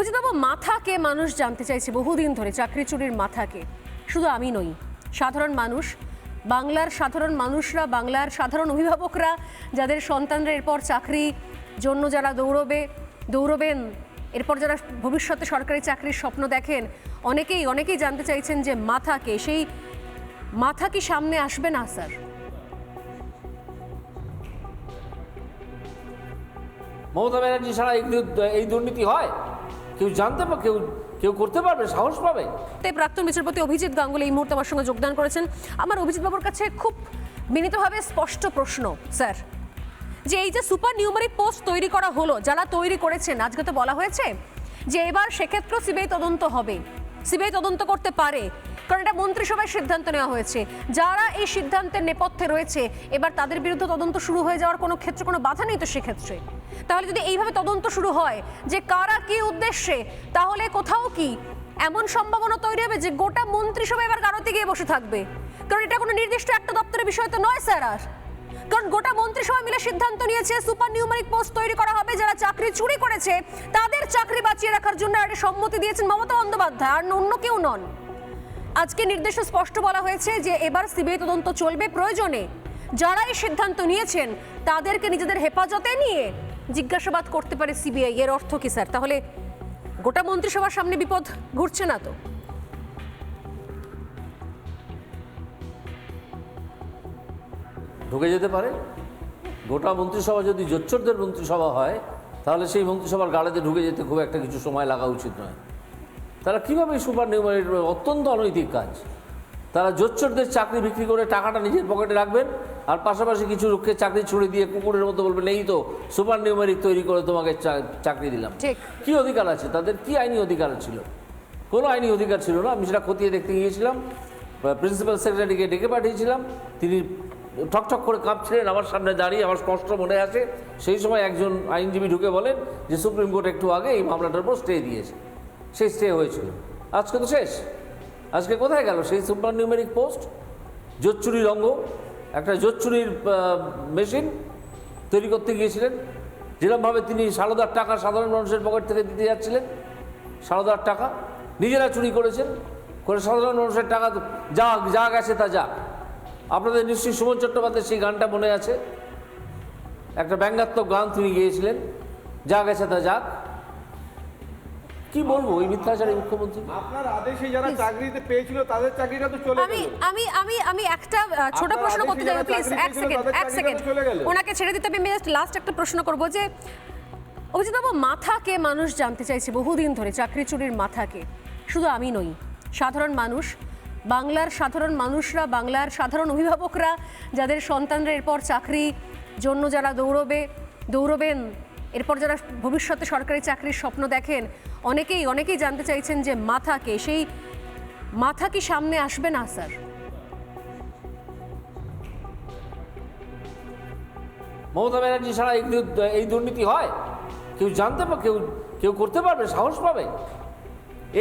অভিজিৎবাবু মাথাকে মানুষ জানতে চাইছে বহুদিন ধরে চাকরি চুরির মাথাকে। শুধু আমি নই, সাধারণ মানুষ, বাংলার সাধারণ মানুষরা, বাংলার সাধারণ অভিভাবকরা, যাদের সন্তানরা এরপর চাকরি জন্য যারা দৌড়বে, দৌড়বেন, এরপর যারা ভবিষ্যতে সরকারি চাকরির স্বপ্ন দেখেন, অনেকেই অনেকেই জানতে চাইছেন যে মাথাকে, সেই মাথা কি সামনে আসবে না, স্যার? মমতা ব্যানার্জি ছাড়া এই দুর্নীতি হয়? কেউ জানতে পারে কেউ কেউ করতে পারবে, সাহস পাবে। তাই প্রাক্তন বিচারপতি অভিজিৎ গাঙ্গুলি এই মুহূর্তে আমার সঙ্গে যোগদান করেছেন। আমার অভিজিৎ বাবুর কাছে খুব বিনীতভাবে স্পষ্ট প্রশ্ন, স্যার। যে এই যে সুপার নিউমারি পোস্ট তৈরি করা হলো, যারা তৈরি করেছেন, আজকে তো বলা হয়েছে যে এবার সেক্ষেত্রেও সিবিআই তদন্ত হবে, সিবিআই তদন্ত করতে পারে। কারণ এটা মন্ত্রিসভায় সিদ্ধান্ত নেওয়া হয়েছে। যারা এই সিদ্ধান্তের নেপথ্যে রয়েছে, এবার তাদের বিরুদ্ধে তদন্ত শুরু হয়ে যাওয়ার কোনো ক্ষেত্রে কোনো বাধা নেই তো সেক্ষেত্রে? তাহলে যদি এইভাবে তদন্ত শুরু হয় যে কারা কি উদ্দেশ্যে, তাহলে কোথাও কি এমন সম্ভাবনা তৈরি হবে যে গোটা মন্ত্রিসভা এবার গারোতে গিয়ে বসে থাকবে? কারণ এটা কোনো নির্দিষ্ট একটা দপ্তরের বিষয় তো নয়, স্যার, আর। কারণ গোটা মন্ত্রিসভা মিলে সিদ্ধান্ত নিয়েছে সুপার নিউমারিক পোস্ট তৈরি করা হবে, যারা চাকরি চুরি করেছে, তাদের চাকরি বাঁচিয়ে রাখার জন্য একটা সম্মতি দিয়েছেন মমতা বন্দ্যোপাধ্যায়, আর অন্য কেউ নন। আজকে নির্দেশে স্পষ্ট বলা হয়েছে যে এবার সিবিআই তদন্ত চলবে প্রয়োজনে। যারা এই সিদ্ধান্ত নিয়েছেন, তাদেরকে নিজেদের হেফাজতে নিয়ে জিজ্ঞাসাবাদ করতে পারে সিবিআই, এর অর্থ কি, স্যার? তাহলে গোটা মন্ত্রিসভার সামনে বিপদ ঘুরছে না তো? ঢুকে যেতে পারে। গোটা মন্ত্রিসভা যদি জোচ্চরদের মন্ত্রিসভা হয়, তাহলে সেই মন্ত্রিসভার গাড়িতে ঢুকে যেতে খুব একটা কিছু সময় লাগা উচিত নয়। তারা কীভাবে সুপার নিউমারেট অত্যন্ত অনৈতিক কাজ। তারা জোচ্চরদের চাকরি বিক্রি করে টাকাটা নিজের পকেটে রাখবেন আর পাশাপাশি কিছু লোককে চাকরি ছুড়ে দিয়ে কুকুরের মতো বলবেন এই তো সুপার নিউমারিক তৈরি করে তোমাকে চা- চাকরি দিলাম। ঠিক। কি অধিকার আছে? তাদের কি আইনি অধিকার ছিল? কোনো আইনি অধিকার ছিল না। আমি সেটা খতিয়ে দেখতে গিয়েছিলাম। প্রিন্সিপাল সেক্রেটারিকে ডেকে পাঠিয়েছিলাম। তিনি ঠকঠক করে কাঁপছিলেন আমার সামনে দাঁড়িয়ে আমার স্পষ্ট মনে আছে। সেই সময় একজন আইনজীবী ঢুকে বলেন যে সুপ্রিম কোর্ট একটু আগে এই মামলাটার উপর স্টে দিয়েছে। সেই স্টে হয়েছিল। আজকে তো শেষ। আজকে কোথায় গেল? সেই সুপার নিউমেরিক পোস্ট জোচ্চুরির অঙ্গ? একটা জোচ্চুরির মেশিন তৈরি করতে গিয়েছিলেন। যেরকমভাবে তিনি সারদার টাকা সাধারণ মানুষের পকেট থেকে দিতে যাচ্ছিলেন। সারদার টাকা নিজেরা চুরি করেছেন। করে সাধারণ মানুষের টাকা যা যা গেছে তা যা। আপনাদের নিশ্চয়ই সুমন চট্টোপাধ্যায় সেই গানটা মনে আছে? একটা ব্যঙ্গাত্মক গান তিনি গিয়েছিলেন। যা গেছে তা যাক। কি বলব? ওই মিথ্যাচারী মুখ্যমন্ত্রী? আপনার আদেশে যারা চাকরিতে পেয়েছিল তাদের চাকরিটা তো চলে আমি গেল। আমি আমি আমি একটা ছোট প্রশ্ন করতে চাই প্লিজ এক সেকেন্ড এক সেকেন্ড। ওনাকে ছেড়ে দিতে আমি জাস্ট লাস্ট একটা প্রশ্ন করব যে অভিজিৎবাবু মাথাকে মানুষ জানতে চাইছে বহুদিন ধরে চাকরি চুরির মাথাকে। শুধু আমি নই সাধারণ মানুষ বাংলার সাধারণ মানুষরা বাংলার সাধারণ অভিভাবকরা যাদের সন্তানরা এরপর চাকরি জন্য যারা দৌড়বে দৌড়বেন এরপর যারা ভবিষ্যতে সরকারি চাকরির স্বপ্ন দেখেন অনেকেই অনেকেই জানতে চাইছেন যে মাথাকে সেই মাথা কি সামনে আসবে না, স্যার? মমতা ব্যানার্জি ছাড়া এই দুর্নীতি হয়? কেউ জানতে পারে কেউ কেউ করতে পারবে? সাহস পাবে?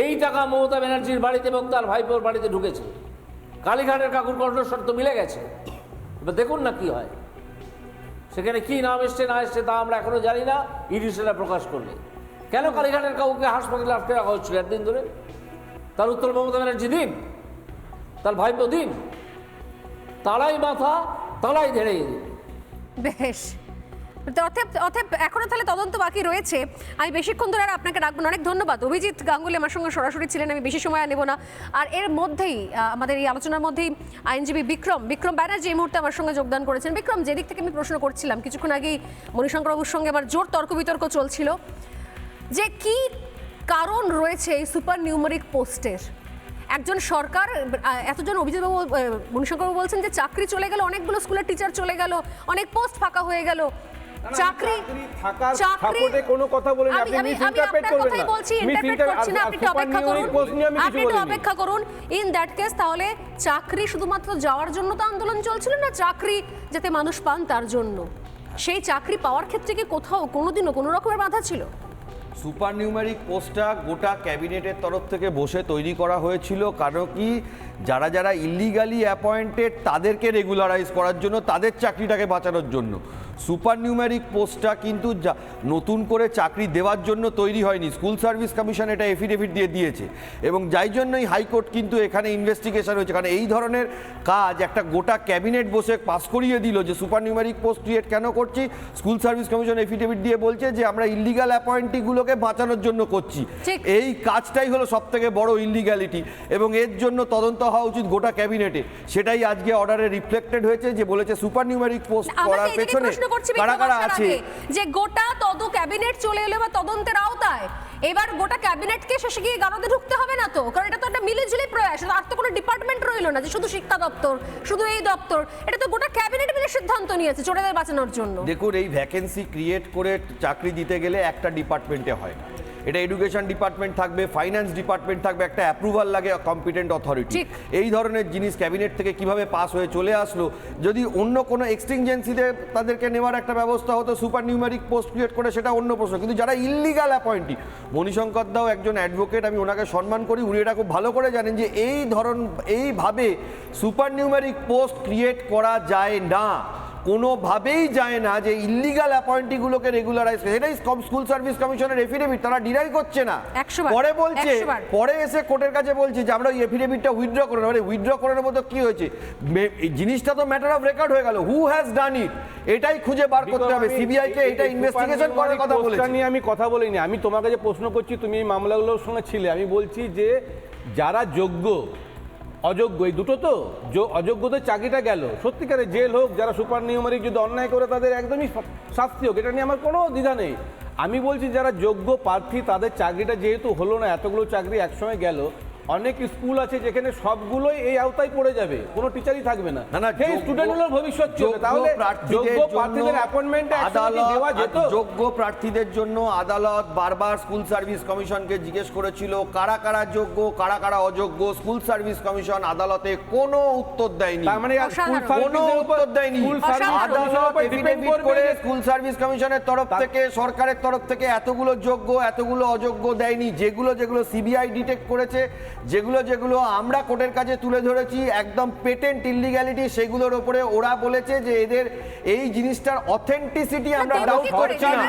এই টাকা মমতা ব্যানার্জির বাড়িতে এবং তার ভাইপোর বাড়িতে ঢুকেছে। কালীঘাটের কাকুর কণ্ঠস্বর তো মিলে গেছে। এবার দেখুন না কি হয়। সেখানে কি নাম এসছে, না এসছে তা আমরা এখনও জানি না। ইডি প্রকাশ করবে। কেন কালীঘাটের কাউকে হাসপাতালে আটকে রাখা হচ্ছিল একদিন ধরে? তার উত্তর মমতা ব্যানার্জি দিন, তার ভাইপো দিন তারাই মাথা তারাই ধেড়ে। বেশ। তো অতএব অতএব এখনও তাহলে তদন্ত বাকি রয়েছে। আমি বেশিক্ষণ ধরে আর আপনাকে রাখব অনেক ধন্যবাদ। অভিজিৎ গাঙ্গুলি আমার সঙ্গে সরাসরি ছিলেন, আমি বেশি সময় নেব না। আর এর মধ্যেই আমাদের এই আলোচনার মধ্যেই আইনজীবী বিক্রম বিক্রম ব্যানার্জি এই মুহূর্তে আমার সঙ্গে যোগদান করেছেন। বিক্রম, যেদিক থেকে আমি প্রশ্ন করছিলাম, কিছুক্ষণ আগেই মণিশঙ্করবাবুর সঙ্গে আমার জোর তর্ক বিতর্ক চলছিল। যে কি কারণ রয়েছে এই সুপার নিউমারিক পোস্টের? একজন সরকার এতজন অভিজিৎবাবু মণিশঙ্করবাবু বলছেন যে চাকরি চলে গেল অনেকগুলো স্কুলের টিচার চলে গেল অনেক পোস্ট ফাঁকা হয়ে গেল। চাকরি চাকরি কোনো কথা বলেনি, আপনি করবেন না। বলছি ইন্টারপ্রেট করছি না। আপনি একটু অপেক্ষা করুন। আপনি একটু অপেক্ষা করুন। ইন দ্যাট কেস তাহলে চাকরি শুধুমাত্র যাওয়ার জন্য তো আন্দোলন চলছিল না চাকরি যাতে মানুষ পান তার জন্য? সেই চাকরি পাওয়ার ক্ষেত্রে কি কোথাও কোনোদিনও কোনো রকমের বাধা ছিল? সুপার নিউমেরিক পোস্টটা গোটা ক্যাবিনেটের তরফ থেকে বসে তৈরি করা হয়েছিল। কারণ কি? যারা যারা ইলিগালি অ্যাপয়েন্টেড তাদেরকে রেগুলারাইজ করার জন্য, তাদের চাকরিটাকে বাঁচানোর জন্য। সুপার নিউমেরিক পোস্টটা কিন্তু যা- নতুন করে চাকরি দেওয়ার জন্য তৈরি হয়নি। স্কুল সার্ভিস কমিশন এটা এফিডেভিট দিয়ে দিয়েছে। এবং যাই জন্যই হাইকোর্ট কিন্তু এখানে ইনভেস্টিগেশন হয়েছে। কারণ এই ধরনের কাজ একটা গোটা ক্যাবিনেট বসে পাস করিয়ে দিল যে সুপার নিউমেরিক পোস্ট ক্রিয়েট কেন করছি? স্কুল সার্ভিস কমিশন এফিডেভিট দিয়ে বলছে যে আমরা ইলিগাল অ্যাপয়েন্টিগুলোকে বাঁচানোর জন্য করছি। এই কাজটাই হলো সব থেকে বড় ইলিগ্যালিটি এবং এর জন্য তদন্ত হওয়া উচিত গোটা ক্যাবিনেটে। সেটাই আজকে অর্ডারে রিফ্লেক্টেড হয়েছে যে বলেছে সুপার নিউমেরিক পোস্ট করার পেছনে করছি আগে যে গোটা তদ ক্যাবিনেট চলে এলো বা তদন্তের আওতায়। এবার গোটা ক্যাবিনেটকে শেষে গিয়ে গানতে ঢুকতে হবে না তো? কারণ এটা তো একটা মিলেঝুলি প্রয়াস আর তো কোনো ডিপার্টমেন্ট রইল না যে শুধু শিক্ষা দপ্তর শুধু এই দপ্তর। এটা তো গোটা ক্যাবিনেট মিলে সিদ্ধান্ত নিয়েছে চোরেদের বাঁচানোর জন্য। দেখুন এই ভ্যাকেন্সি ক্রিয়েট করে চাকরি দিতে গেলে একটা ডিপার্টমেন্টে হয় না। এটা এডুকেশন ডিপার্টমেন্ট থাকবে ফাইন্যান্স ডিপার্টমেন্ট থাকবে একটা অ্যাপ্রুভাল লাগে কম্পিটেন্ট অথরিটি। এই ধরনের জিনিস ক্যাবিনেট থেকে কীভাবে পাস হয়ে চলে আসলো যদি অন্য কোনো এক্সটিনজেন্সিতে তাদেরকে নেওয়ার একটা ব্যবস্থা হতো সুপার নিউমেরিক পোস্ট ক্রিয়েট করে সেটা অন্য প্রশ্ন। কিন্তু যারা ইল্লিগাল অ্যাপয়েন্টি মণিশঙ্কর দাও একজন অ্যাডভোকেট আমি ওনাকে সম্মান করি উনি এটা খুব ভালো করে জানেন যে এই ধরন এইভাবে সুপার নিউমেরিক পোস্ট ক্রিয়েট করা যায় না। কোনোভাবেই যায় না যে ইল্লিগাল অ্যাপয়েন্টিগুলোকে রেগুলারাইজ এটাই স্কুল সার্ভিস কমিশনের এফিডেভিট তারা ডিনাই করছে না। একশো পরে বলছে পরে এসে কোর্টের কাছে বলছে যে আমরা ওই এফিডেভিটটা উইথড্র করে মানে উইথড্র করার মতো কি হয়েছে? এই জিনিসটা তো ম্যাটার অফ রেকর্ড হয়ে গেল। হু হ্যাজ ডান ইট এটাই খুঁজে বার করতে হবে। সিবিআই কে এটা ইনভেস্টিগেশন করার কথা বলেছে। নিয়ে আমি কথা বলিনি। আমি তোমাকে যে প্রশ্ন করছি তুমি এই মামলাগুলো শুনেছিলে আমি বলছি যে যারা যোগ্য অযোগ্য, এই দুটো তো? অযোগ্যদের চাকরিটা গেল। সত্যিকারে জেল হোক, যারা সুপার নিউমারিক যদি অন্যায় করে, তাদের একদমই শাস্তি হোক, এটা নিয়ে আমার কোনো দ্বিধা নেই। আমি বলছি, যারা যোগ্য প্রার্থী, তাদের চাকরিটা যেহেতু হলো না, এতগুলো চাকরি একসঙ্গে গেল অনেক স্কুল আছে যেখানে সবগুলোই এই আওতায় পড়ে যাবে। কোনো টিচারই থাকবে না। না না সেই স্টুডেন্টগুলোর ভবিষ্যৎ চলবে। তাহলে যোগ্য প্রার্থীদের অ্যাপয়েন্টমেন্টে আদালত দেওয়া যেত। যোগ্য প্রার্থীদের জন্য আদালত বারবার স্কুল সার্ভিস কমিশনকে জিজ্ঞেস করেছিল কারা কারা যোগ্য কারা কারা অযোগ্য? স্কুল সার্ভিস কমিশন আদালতে কোনো উত্তর দেয়নি। তার মানে স্কুল কোনো উত্তর দেয়নি। স্কুল সার্ভিস অসাধারণ। আদালত এফিডেভিট করে স্কুল সার্ভিস কমিশনের তরফ থেকে সরকারের তরফ থেকে এতগুলো যোগ্য এতগুলো অযোগ্য দেয়নি। যেগুলো যেগুলো সিবিআই ডিটেক্ট করেছে যেগুলো যেগুলো আমরা কোর্টের কাছে তুলে ধরেছি একদম পেটেন্ট ইলিগ্যালিটি সেগুলোর ওপরে ওরা বলেছে যে এদের এই জিনিসটার অথেন্টিসিটি আমরা ডাউট করছি না।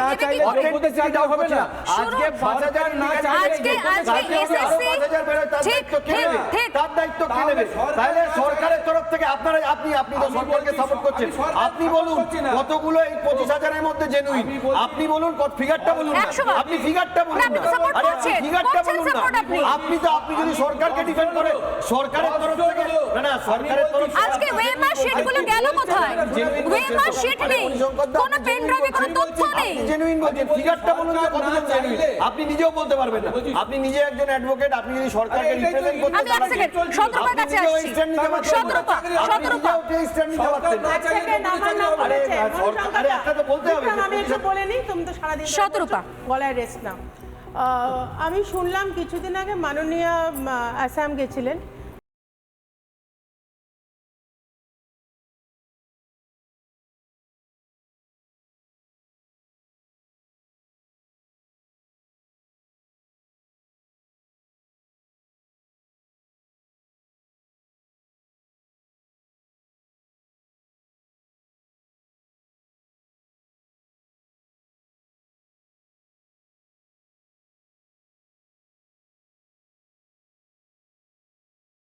যোগ্যতা doubt হবে না। আজকে শুনুন, পাঁচ হাজার সরকার না আজকে আজকে বেরোয়, তার ঠিক, দায়িত্ব কে ঠিক, নেবে? তার দায়িত্ব কে তাহলে নেবে? তাহলে সরকারের তরফ থেকে আপনারা আপনি আপনি তো সরকারকে সাপোর্ট করছেন। আপনি বলুন কতগুলো এই পঁচিশ হাজারের মধ্যে জেনুইন আপনি বলুন কত ফিগারটা বলুন। আপনি ফিগারটা বলুন। না, আরে ফিগারটা না। আপনি। তো আপনি যদি সরকারকে ডিফেন্ড করেন সরকারের তরফ থেকে না না সরকারের তরফ আজকে ওয়েমার শিটগুলো গেল কোথায়? ওয়েমার শিট নেই। কোনো পেন ড্রাইভে কোনো তথ্য নেই। জেনুইন বলছেন। ফিগারটা বলুন তো কতজন জেনুইন আপনি নিজেও বলতে পারবেন না। আপনি নিজে একজন অ্যাডভোকেট আপনি যদি সরকারকে রিপ্রেজেন্ট করতে আমি এক সেকেন্ড আপনি শতরূপার কাছে আসছি। নাম আরে, সরকার- আরে, একটা তো বলতে হবে। আমি একটু বলে নিই তুমি তো সারাদিন। বলছো, গলায় রেস্ট নাও। আমি শুনলাম কিছুদিন আগে মাননীয় আসাম গেছিলেন।